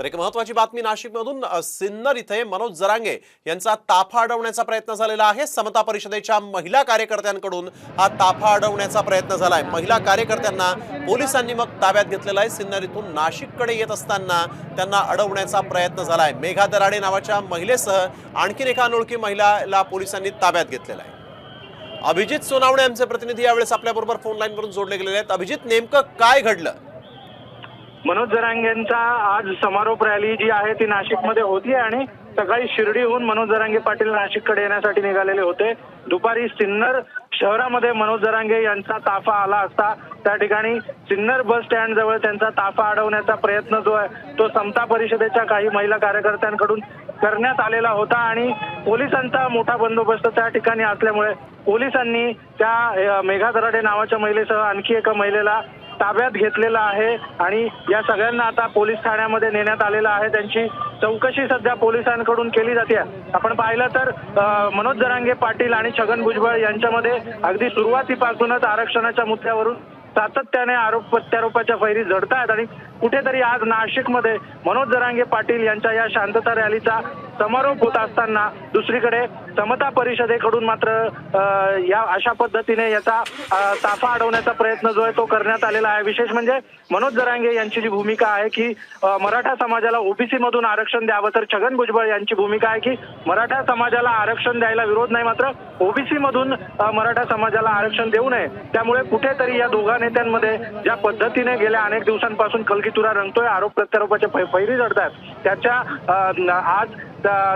तर एक महत्वाची बातमी नाशिकमधून सिन्नर इथे मनोज जरांगे यांचा ताफा अडवण्याचा प्रयत्न झालेला आहे. समता परिषदेच्या महिला कार्यकर्त्यांकडून हा ताफा अडवण्याचा प्रयत्न झालाय. महिला कार्यकर्त्यांना पोलिसांनी मग ताब्यात घेतलेला आहे. सिन्नर इथून नाशिककडे येत असताना त्यांना अडवण्याचा प्रयत्न झालाय. मेघा दराडे नावाच्या महिलेसह आणखीन एका अनोळखी महिलाला पोलिसांनी ताब्यात घेतलेला आहे. अभिजित सोनावणे आमचे प्रतिनिधी यावेळेस आपल्याबरोबर फोन लाईनवरून जोडले गेलेले आहेत. अभिजित नेमकं काय घडलं? मनोज जरांगेंचा आज समारोप रॅली जी आहे ती नाशिकमध्ये होती आणि सकाळी शिर्डीहून मनोज जरांगे पाटील नाशिककडे येण्यासाठी निघालेले होते. दुपारी सिन्नर शहरामध्ये मनोज जरांगे यांचा ताफा आला असता त्या ठिकाणी सिन्नर बस स्टँड जवळ त्यांचा ताफा अडवण्याचा प्रयत्न जो आहे तो समता परिषदेच्या काही महिला कार्यकर्त्यांकडून करण्यात आलेला होता आणि पोलिसांचा मोठा बंदोबस्त त्या ठिकाणी असल्यामुळे पोलिसांनी त्या मेघा दराडे नावाच्या महिलेसह आणखी एका महिलेला ताब्यात घेतलेला आहे आणि या सगळ्यांना आता पोलीस ठाण्यामध्ये नेण्यात आलेलं आहे. त्यांची चौकशी सध्या पोलिसांकडून केली जाते. आपण पाहिलं तर मनोज जरांगे पाटील आणि छगन भुजबळ यांच्यामध्ये अगदी सुरुवातीपासूनच आरक्षणाच्या मुद्द्यावरून सातत्याने आरोप प्रत्यारोपाच्या फैरी झडत आहेत आणि कुठेतरी आज नाशिकमध्ये मनोज जरांगे पाटील यांच्या या शांतता रॅलीचा समारोप होत असताना दुसरीकडे समता परिषदेकडून मात्र या अशा पद्धतीने याचा ताफा अडवण्याचा प्रयत्न जो आहे तो करण्यात आलेला आहे. विशेष म्हणजे मनोज जरांगे यांची जी भूमिका आहे की मराठा समाजाला ओबीसी मधून आरक्षण द्यावं तर छगन भुजबळ यांची भूमिका आहे की मराठा समाजाला आरक्षण द्यायला विरोध नाही मात्र ओबीसी मधून मराठा समाजाला आरक्षण देऊ नये. त्यामुळे कुठेतरी या दोघा नेत्यांमध्ये ज्या पद्धतीने गेल्या अनेक दिवसांपासून कलगीतुरा रंगतोय आरोप प्रत्यारोपाच्या फैरी जडतात त्याच्या आज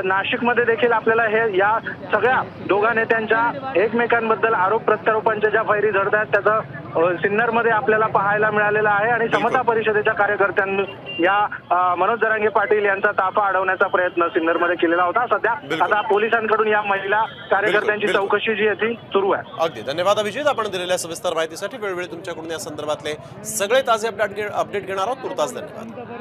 नाशिकमध्ये देखील आपल्याला हे या सगळ्या दोघा नेत्यांच्या एकमेकांबद्दल आरोप प्रत्यारोपांच्या ज्या फैरी झडत आहेत त्याचं सिन्नरमध्ये आपल्याला पाहायला मिळालेलं आहे आणि समता परिषदेच्या कार्यकर्त्यांनी या मनोज जरांगे पाटील यांचा ताफा अडवण्याचा प्रयत्न सिन्नरमध्ये केलेला होता. सध्या. आता पोलिसांकडून या महिला कार्यकर्त्यांची. चौकशी जी आहे ती सुरू आहे. अगदी. धन्यवाद अभिजित. आपण दिलेल्या सविस्तर माहितीसाठी वेळोवेळी तुमच्याकडून या संदर्भातले सगळे ताजे अपडेट अपडेट घेणार आहोत. तुर्तास धन्यवाद.